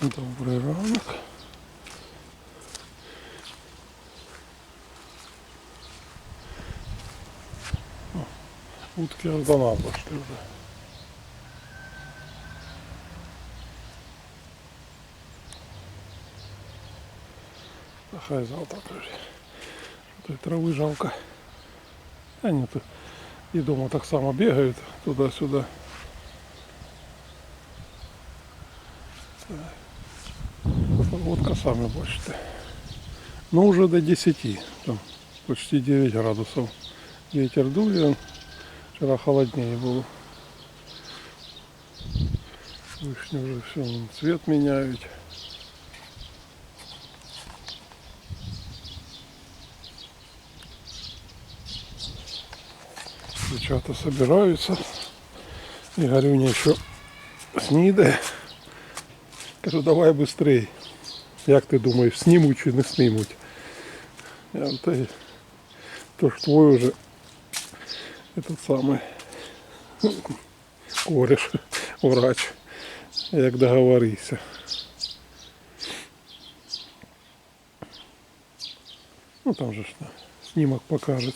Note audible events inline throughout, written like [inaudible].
Добрый ранок. О, утки Ардана пошли вже. А хай завтра прийде. Тут трави жалко. А ні, тут і дома так само бегают туда-сюда. Погодка сами бачите. Ну уже до 10, там почти 9 градусов. Ветер дует, вчера холоднее было. Вишні вже все, цвет меняют. Дівчата собираются. И Горюня еще снідає. Кажу, давай быстрей. Як ти думаєш, знімуть чи не та то ж твой уже этот самый кореш, врач. Як договорився. Ну там же на, снимок покажет.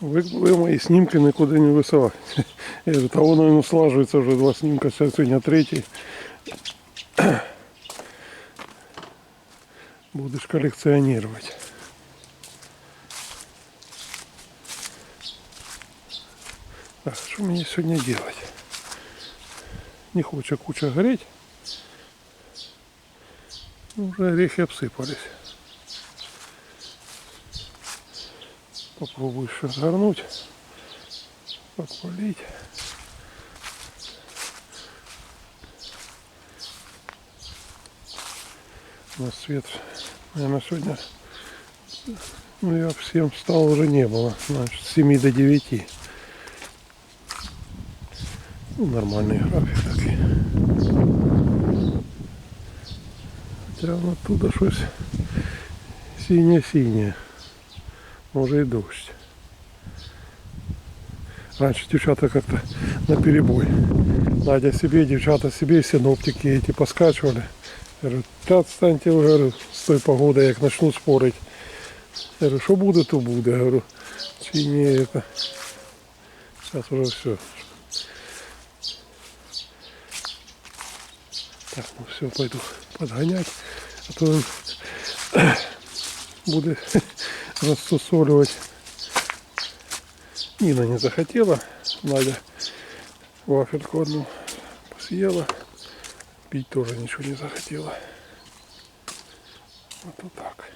Ви, ви мої знімки нікуди не висилаєте. Я говорю, та воно ну, слажується вже два знімка, зараз сьогодні третій. Будеш колекціонувати. Так, що мені сьогодні робити? Не хоче куча гореть. Ну, Уже орехи обсыпались. Попробую еще разгорнуть, подпалить. У нас свет, наверное, сегодня, ну я в 7 встал уже не было, значит, с 7 до 9. Ну, нормальный график такой. Хотя он оттуда щось синее-синее. Може і дощ. Раньше девчата как-то на перебой. Надя себе, девчата себе, синоптики эти поскачивали. Я говорю, та ви, говорю, з той погоди, як начну спорить. Я говорю, що буде, то буде. Я говорю, чи не это. Сейчас уже все. Так, ну все, пойду подгонять. А то он буде рассусоливать. Нина не захотела. Надя вафельку одну съела. Пить тоже ничего не захотела. Вот, вот так.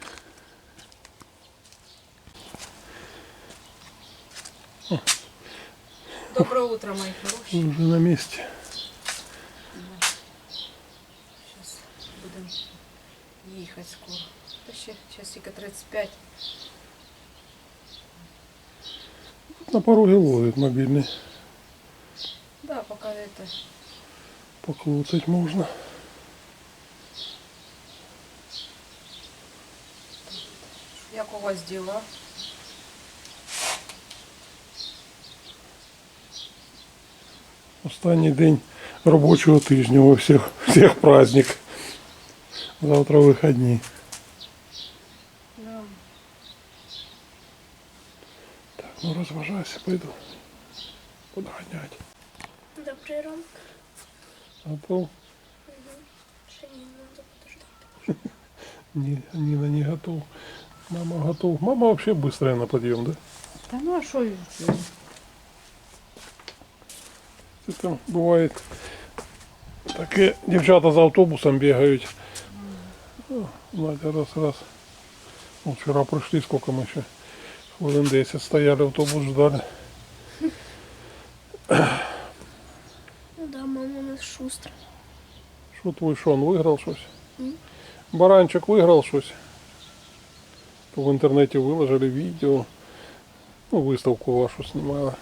Доброе утро, мои хорошие. Мы уже на месте. Сейчас будем ехать скоро. Та ще часика 35. На пороге ловит мобильный. Да, пока это Поклутать можно. як у вас дела? Останній день робочого тижня у всіх, всіх праздник. Завтра вихідні. Да. Так, ну розважайся, пойду. Подганять. Добрий ранок. Готов? Ще ні, треба подождати. Ні, Ніна не готов. Мама готов. Мама вообще быстрая на подъем, да? Та ну а що? Це там буває таке дівчата з автобусом бігають. Надя раз раз. Ну, вчора прийшли, скільки ми ще хвилин 10 стояли, автобус ждали. Шустра. Що твій Шон виграв щось? М. Баранчик виграв щось. В інтернеті виложили відео. Ну, виставку вашу знімали.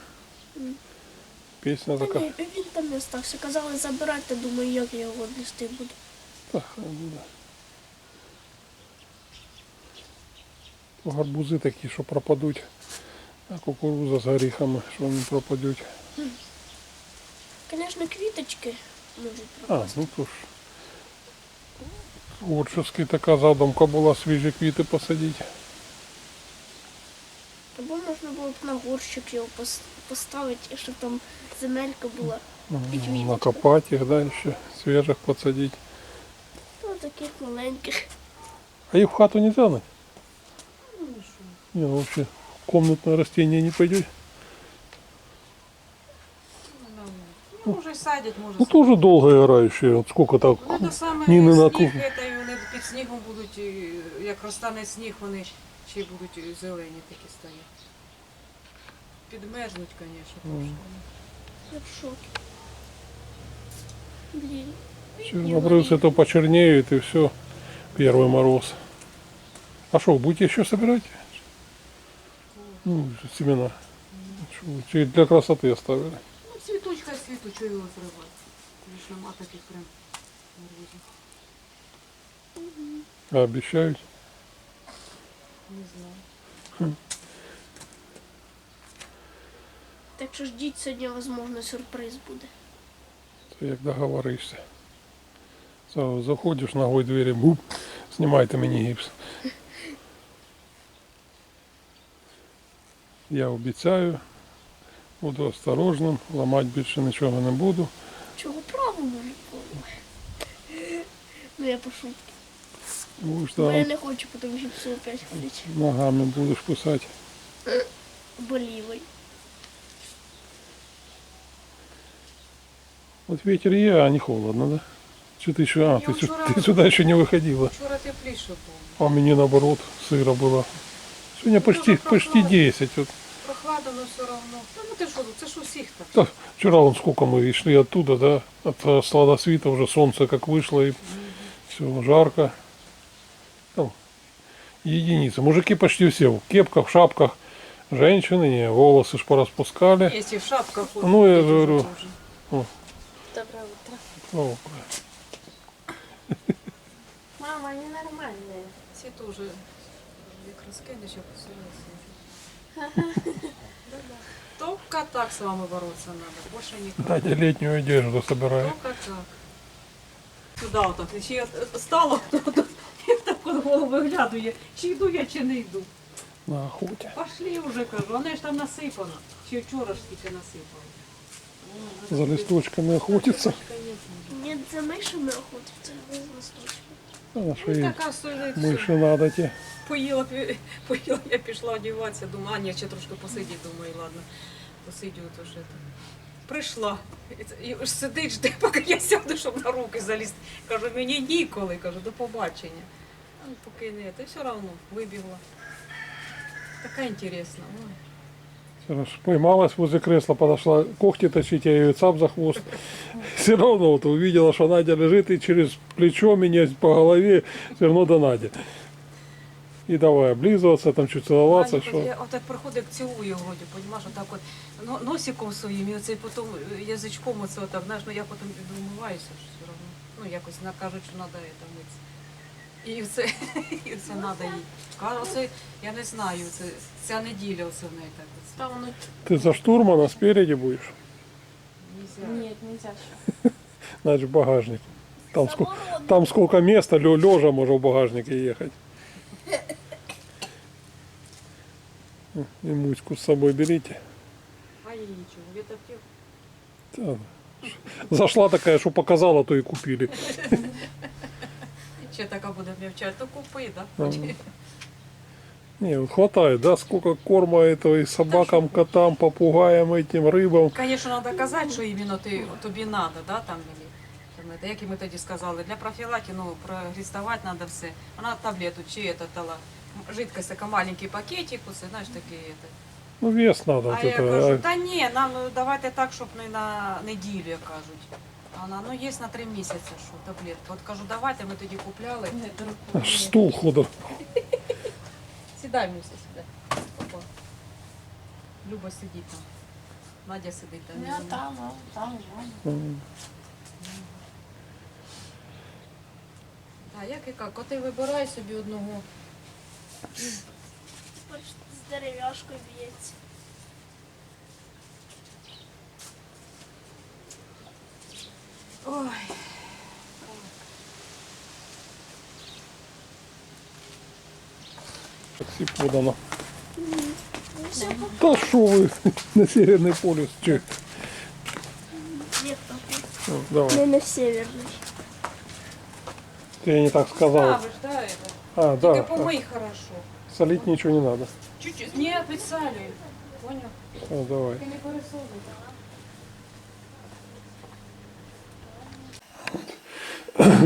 М. Пісня Та така. ні, він там не стався. Казали забирати, думаю, як я його нести буду. Та хай буде. Гарбузи такі, що пропадуть. А кукуруза з горіхами, що вони пропадуть. Можна квіточки можуть А, пропасти. ну то ж. Творчески така задумка була свіжі квіти посадити. Або можна було б на горщик його пос- поставити, щоб там земелька була. І квіточки. Накопати їх, да, ще свіжих посадити. Ну, таких маленьких. А их в хату не тянуть? Не, вообще комнатное растение не пойдет. Ну, може садять, може Ну тоже долго играющие. Вот сколько так. Ну, то саме Ні, не сніг, на ку- це, і вони під снігом будуть, і як розтане сніг, вони ще й будуть і зелені такі стоять. Підмерзнуть, звісно, трошки. Я в шокі. Блін. Обрывцы то почернеют и все. Первый мороз. А что, будете еще собирать? Ну, семена. Шо, чи для красоты оставили. Світу, чого його зривати? Лиш нема таких прям морозів. А обещают. Не знаю. Так що ждіть сьогодні, можливо, сюрприз буде. То як договоришься. Сразу заходишь ногой двери, буп, снимайте мені гіпс. [laughs] Я обіцяю, буду осторожним, ламати більше нічого не буду. Чого право може було? Ну я пошутки. Будеш Бо я там не хочу, тому що все опять ходить. ногами будеш писати. Болівий. От ветер є, а не холодно, да? Чи ти ще, а, Я ти, сю- вчора- ти сюди ще не виходила. Вчора тепліше було. А мені наоборот сыро было. Сегодня почти, Дуже почти прохладно. 10. Вот. Прохладно, але все одно. Та ну ти що, це ж усіх так. Да, вчера вон сколько мы шли оттуда, да, от э, сладосвита уже солнце как вышло и все жарко. Там единицы. Мужики почти все в кепках, в шапках. Женщины не, волосы ж пораспускали. Є і в шапках. ходять, Ну, я які говорю. вже. Добре утро. О, Мама, ненормальная. Ці теж як розкинеш, як поселилися. Только так с вами бороться надо, больше никак. Надя летнюю одежду собирает. Только так. Сюди отак, ще я стала, як так от [laughs] голову виглядує, чи йду я, чи не йду. На охоте. Пошли вже, кажу, вони ж там насипано. Ще вчора ж тільки насипали. За листочками охотится. Нет, за мишами охотиться, а за листочками. Ну, ей така стоїть. мыши надо. Поїла, [laughs] поїла, я пішла одягатися, думаю, а ні, ще трошки посидіть, думаю, ладно, посидю, то що це. Прийшла, і сидить, жде, [laughs] поки я сяду, щоб на руки залізти. Кажу, мені ніколи, кажу, до побачення. Ну, поки не, та все одно вибігла. Така інтересна. Ой. Поймалась возле кресла, подошла когти точить, я ее цап за хвост. [laughs] Все равно вот увидела, что Надя лежит и через плечо меня по голове все равно до Нади. И давай облизываться, там чуть целоваться, что. Я отак приходить, цілую вроді, понімаєш, отак от но- носиком своїм, і оцей потім язичком оце отак, знаєш, ну я потім вмиваюся ж все одно. Ну якось на- кажуть, що треба це митися. І це, [laughs] і це треба їй. Кажу, оце, я не знаю, це ця неділя оце в неї так. Оце. Там воно Ты за штурмана спереди будешь? Нельзя. Нет, нельзя ще. [laughs] Значит, багажник. Там, ско- Заборонено. там сколько места, лё- лежа можно в багажнике ехать. [laughs] И муську с собой берите. А їй нічого, я так тих. Да. Зашла такая, что показала, то и купили. Ще така буде м'явчати, то купи, так? Ага. Не, вот хватает, да, сколько корма этого и собакам, котам, попугаям, этим, рыбам. Звісно, треба казати, що іменно ти, тобі треба, да, там, или, там, это, як і ми тоді сказали, для профілактики, ну, прогрістувати треба все. Вона таблету чи это, дала, жидкость, така маленький пакетик, оце, знаєш, такий, это. Ну, вес надо. А Вот я это. кажу, а та ні, нам ну, давайте так, щоб не на неділю, як кажуть. Вона, ну, є на три місяці, що таблетка. От кажу, давайте, ми тоді купляли. аж стул ходом. Сідай, Муся, сідай. Опа. Люба сидить там. Надя сидить там. Я там, а там, а. М. А як і як? Коти вибирай собі одного. З дерев'яшкою б'ється. Ой. Таксі подано. Та що ви на северный полюс? Чи? Нет, папа. Ну, давай. Не на Северный. Ты я не так сказал. Ставишь, да. А, да. Только помой хорошо. Солить ничего не надо. Чуть-чуть. Не, опять соли. Понял? Сейчас, давай. Ты не порисовывай.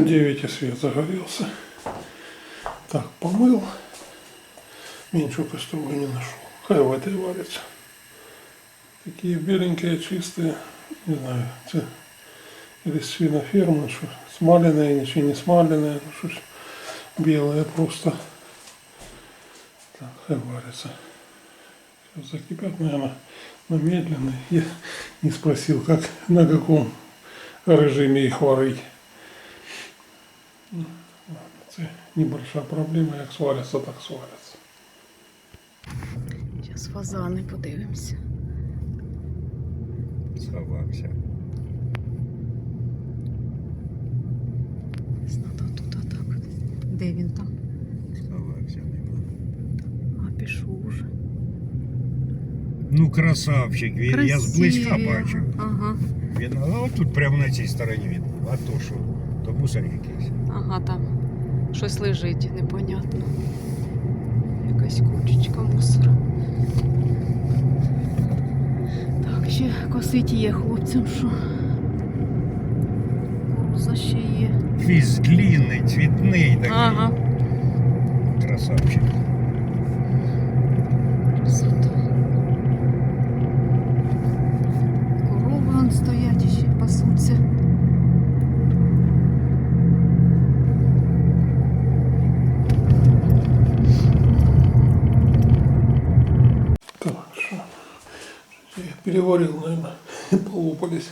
9 и свет загорелся. Так, помыл. Меньше кастрюли не нашел. Хай в этой варится. Такие беленькие, чистые. Не знаю, це или свиноферма, что смаленные, ничего не смаленные, ну что ж, белые просто. Так, хай варится. Сейчас закипят, наверное, на медленный. Я не спросил, как, на каком режиме их варить. Це небольшая проблема, як сваряться, так сваряться. Зараз фазани подивимося. Сховався. Надо тут отак. Де він там? Сховався. А, пішов уже. Ну, красавчик, він, я зблизька бачу. Ага. Він, а от тут прямо на цій стороні він. А то що? То мусор якийсь. Ага, там щось лежить, непонятно. Якась кучечка мусора. Так, ще косить є хлопцям, що кукуруза ще є. Фіз длинний, цвітний такий. Ага. Красавчик. Переварил, наверное, [laughs] полопались.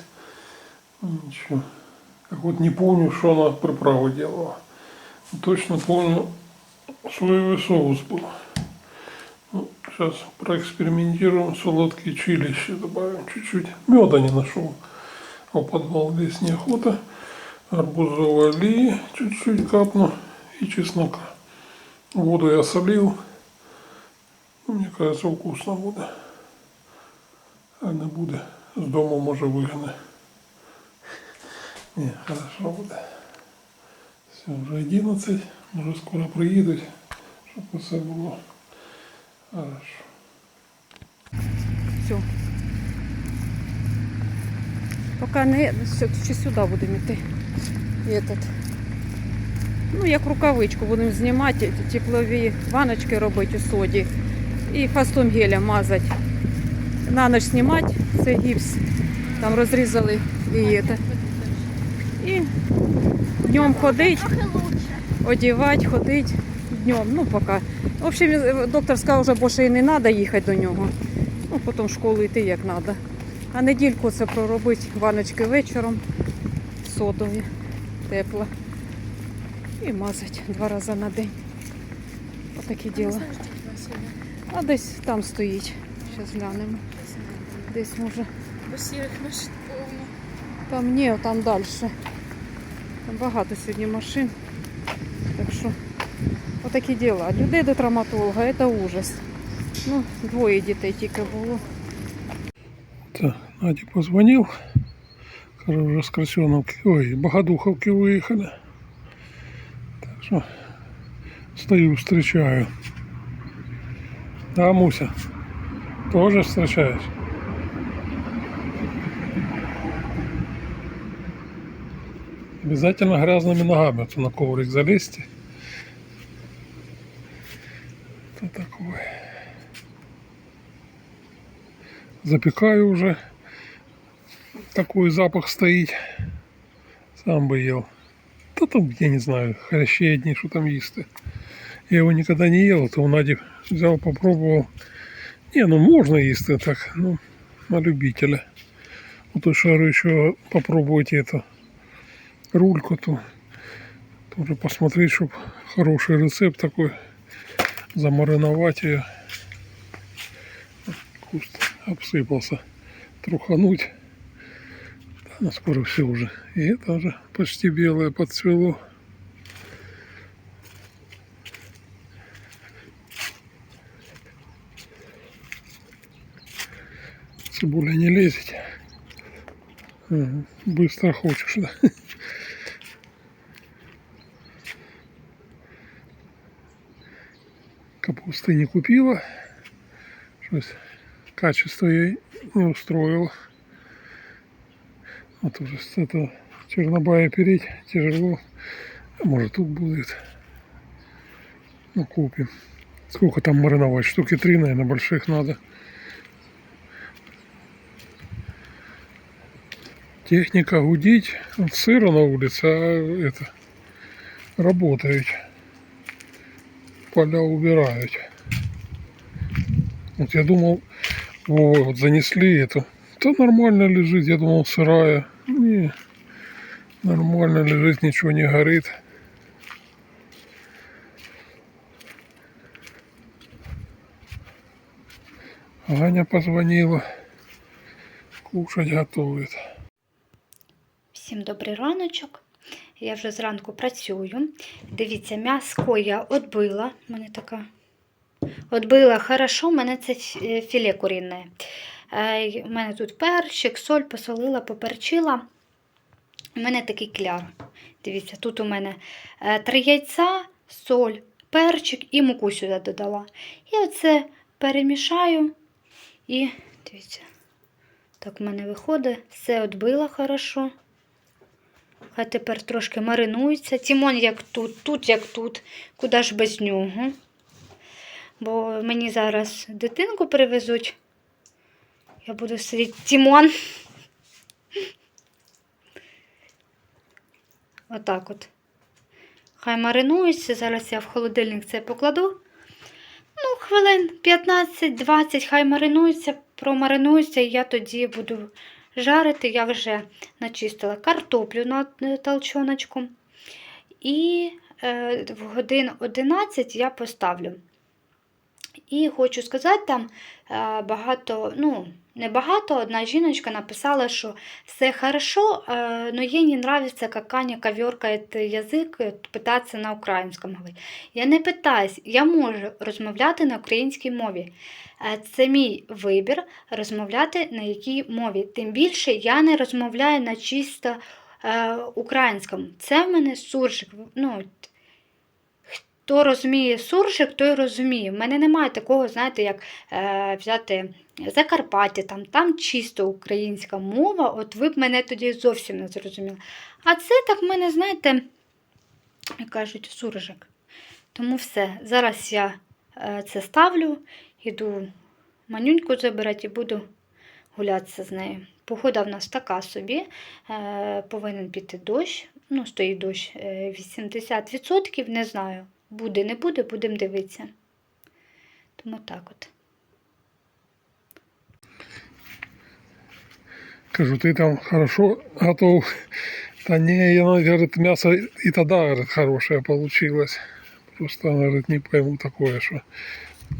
Ну, Ничего. Как вот не помню, что она приправу делала. Но Точно помню, соевый соус был. Ну, сейчас проэкспериментируем. Сладкие чили еще добавим чуть-чуть. Меда не нашел. А подвал здесь неохота. Арбузовой олии чуть-чуть капну и чеснока. Воду я солил. Ну, Мені кажется, вкусно буде. А не буде. З дому може вигне. Ні, хорошо буде. Все, вже 11, може скоро приїдуть, щоб усе було. Хорошо. Все. Поки не чи сюди будемо йти. Этот. Ну, як рукавичку будемо знімати, теплові ваночки робити у соді і фастом геля мазати. На ніч знімати, це гіпс. Там розрізали і это. І днем ходить, одівати, ходити днем. Ну, поки. В общем, доктор сказав, що більше і не треба їхати до нього. Ну, потім в школу йти як треба. А недільку це проробити ваночки вечором, содові, тепло. І мазати два рази на день. Отакі діла. А десь там стоїть. Зараз глянемо. Десь може. Бо сірих машин повно. Там ні, там далі. Там багато сьогодні машин. Так що отакі діла. Людей до травматолога це ужас. Ну, двоє дітей тільки було. Так, Наді позвонив. Каже, вже з Красьоновки, ой, Богодуховки виїхали. Так що стою, встречаю. А Муся, тоже встречаешь? Обязательно грязными ногами вот на коврик залезьте. Это такое. Запекаю уже. Такой запах стоит. Сам бы ел. Да там, я не знаю, хрящи одни, что там есть. Я его никогда не ел, то у Нади взял, попробовал. Не, ну можно есть так, ну, на любителя. Вот говорю, еще попробуйте это рульку, то тоже посмотреть, чтобы хороший рецепт такой, замариновать ее. Куст обсыпался. Трухануть. Да, ну, скоро все уже. И это уже почти белое подцвело. Цибуля не лезет. Быстро хочешь, да? [laughs] Капусты не купила. Качество ей не устроило. Вот уже с этого чернобая переть тяжело. А может тут будет. Ну купим. Сколько там мариновать? Штуки три, наверное, больших надо. Техника гудить. Вот сыро на улице, а это работают. Поля убирают. Вот я думал, вот занесли эту. Да нормально лежит, я думал сырая. Не, нормально лежит, ничего не горит. Аня позвонила. Кушать готовит. Всім добрий раночок. Я вже зранку працюю. Дивіться, м'яско я. У мене така. Отбила хорошо, у мене це е, філе курінне. Е, У мене тут перчик, соль посолила, поперчила. У мене такий кляр. Дивіться, тут у мене е, три яйця, соль, перчик і муку сюди додала. І оце перемішаю. І дивіться, так в мене виходить. Все отбила хорошо. Хай тепер трошки маринується. Тімон як тут, тут як тут. Куди ж без нього? Бо мені зараз дитинку привезуть. Я буду сидіти. Тімон. Отак от. Хай маринується. Зараз я в холодильник це покладу. Ну, хвилин 15-20, хай маринується, промаринується, і я тоді буду жарити. Я вже начистила картоплю на толчоночку. І е, в годин 11 я поставлю. І хочу сказати, там е, багато, ну, не багато, одна жіночка написала, що все хорошо, е, но їй не нравится, как Аня коверкает язик, е, питатися на українському говорити. Я не питаюсь, я можу розмовляти на українській мові. Е, Це мій вибір розмовляти на якій мові. Тим більше я не розмовляю на чисто українському. Це в мене суржик. Ну, хто розуміє суржик, той розуміє. В мене немає такого, знаєте, як е, взяти Закарпаття, там, там чисто українська мова, от ви б мене тоді зовсім не зрозуміли. А це так в мене, знаєте, як кажуть, суржик. Тому все. Зараз я е, це ставлю, іду манюньку забирати і буду гулятися з нею. Погода в нас така собі, е, повинен піти дощ. Ну, стоїть дощ е, 80%, не знаю. Буде, не буде, будемо дивитися. Тому так от. Кажу, ты там хорошо готов. Да не, я, говорит, мясо и тогда, говорит, хорошее получилось. Просто, она не пойму такое, что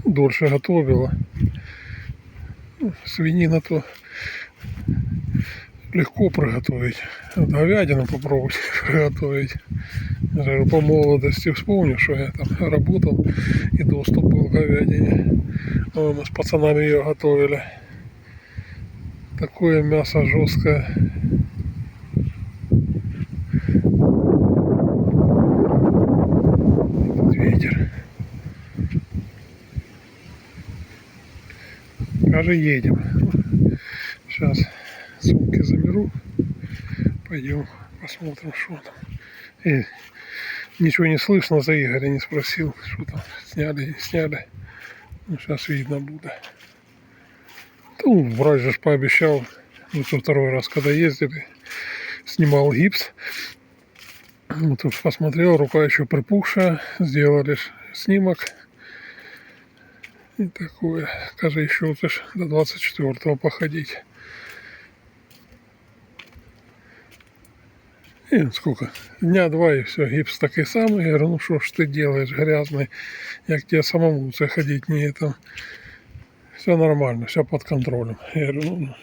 дольше готовила. Ну, Свинина то легко приготовить. Говядину попробовать [laughs] приготовить. По молодости вспомню, что я там работал и доступ был к говядине. А Мы с пацанами ее готовили. Такое мясо жесткое. Ветер. Даже едем. Сейчас заберу. Пойдем посмотрим, что там. И ничего не слышно, за Игоря не спросил, что там сняли, не сняли. Ну, сейчас видно будет. Ну, врач же пообещал, вот во второй раз, когда ездили, снимал гипс. Вот тут посмотрел, рука еще припухшая, сделали снимок. И такое, скажи, еще вот до 24 походить. И сколько? Дня два и все, гипс такой самый. Я говорю, ну что ж ты делаешь, грязный, як тебе самому заходить не это. Все нормально, все под контролем. Я говорю, ну, ну,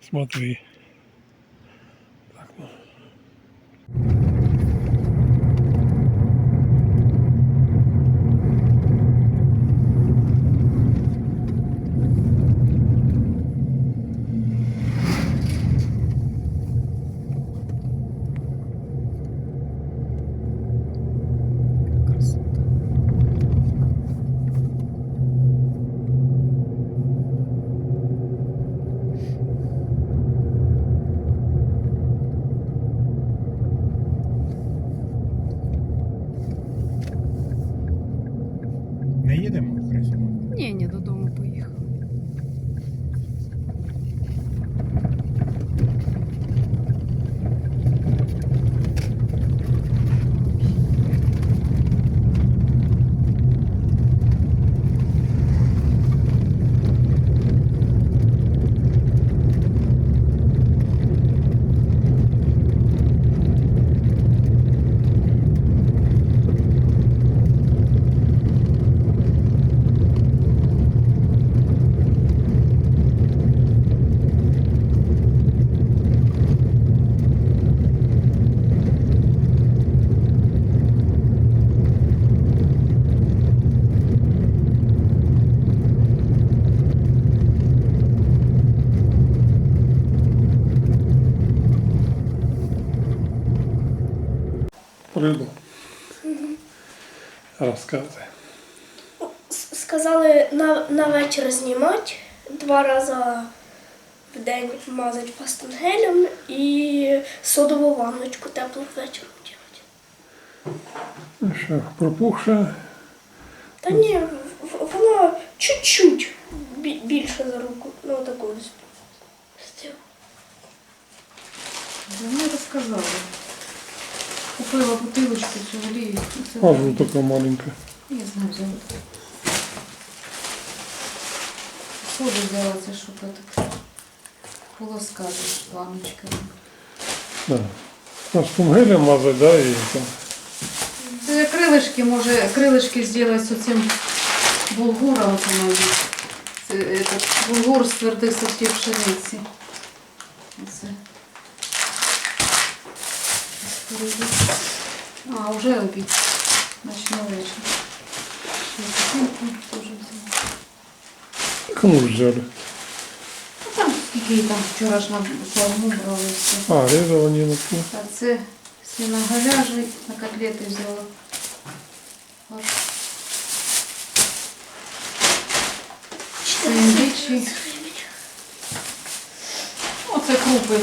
смотри. Рыбу. Рассказывай. С- Сказали на, на вечір знімати, два рази в день мазати пастангелем і содову ванночку теплу вечором робити. Еще пропухшая. Та ні, вона чуть-чуть більше за руку. Ну таку ось. Давно розказала. Купила бутилочку цю олію. Це А, вот такая маленькая. Я знаю, взяла. Соду взяла, це щоб так полоскати планочками. Да. А с пунгелем мазать, да, и там. Це крилишки, може, крилишки зробити з оцим булгуром, це мабуть. Це этот, булгур з твердих сортів пшениці. Оце. А, вже обід. Ночний вечір. Кому ж взяли? Ну, там скільки там вчора ж на шаурму брали все. А, резала не на ту. А це свиноговяжий на котлети взяла. От. Індичий. Оце крупи.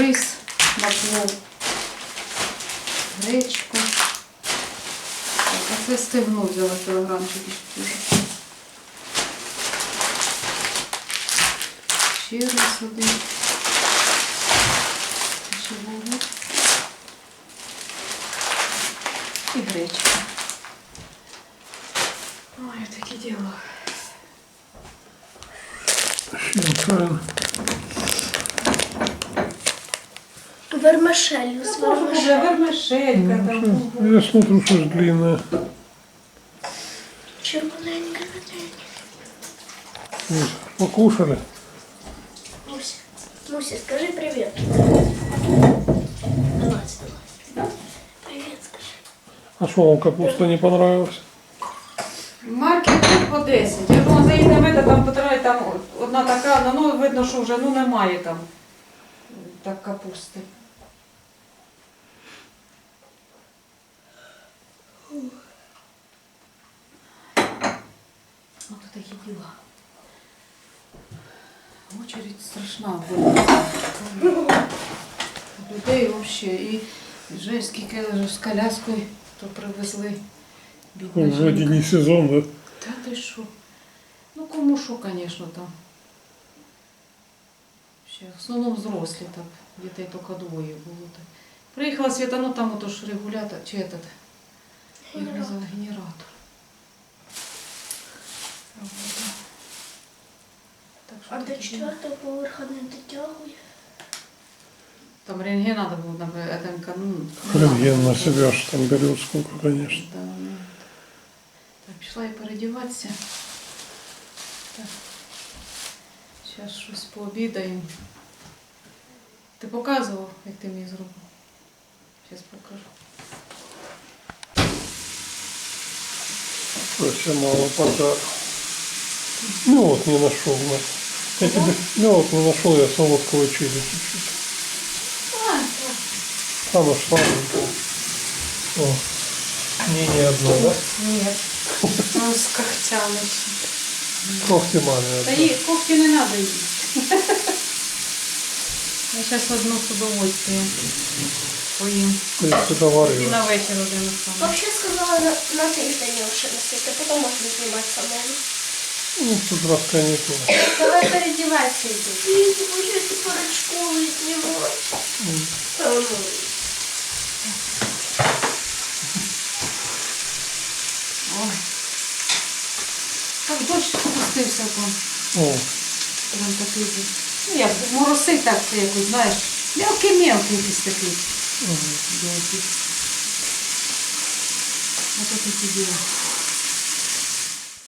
Рис, масло, гречку. Так, а це стегно взяла кілограмчик. Ще раз один. вермишелью. вермишелька там. Я смотрю, что ж длинная. Червоненька. Вот, Покушали. Муся, Муся, скажи привіт. Давай, давай. Привіт, скажи. А что, вам капуста не понравилась? Маркет тут по 10. Я думала, заїдемо в це, там потирає, там одна така, ну видно, що вже ну, немає там так капусти. Ось такі діла. Очередь страшна була. Людей взагалі. І вже скільки вже з коляскою то привезли. Бідна жінка. не сезон, да? Та ти що? Ну кому що, звісно, там. Ще в основному взрослі так, дітей тільки двоє було. Так. Приїхала Свята, ну там отож регулятор, чи этот, як генератор. Робота. Так що А до четвертого поверха не дотягує. Там рентген надо було на ЭТМК, ну. Рентген на себя ж там берет сколько, конечно. Да, ну, так, пішла я передіватися. Так. Зараз щось пообідаємо. Ти показував, як ти мені зробив? Зараз покажу. Вообще мало пока. Ну вот не нашел. На. Я тебе, ну вот не нашел, я солодкого чили чуть-чуть. А. А, нашла. О, не, не одно, да? Ні. Ну, з когтями. Когти маме Та одно. їй когті не треба їсти. [laughs] Я зараз одну з удовольствием поїм. Ты это І на вечір один остану. Вообще сказала на, на тиждень ще носити, потім можна знімати самому. Ну, тут раз каникулы. Давай передівайся йди. Він буде перед школою знімати. Та ну. Ой. Так дощ спустився там. О, Прям такий. був. Ну як моросить так це якось, знаєш. Мелкий-мелкий якийсь такий. Деякий. Ось такі діла.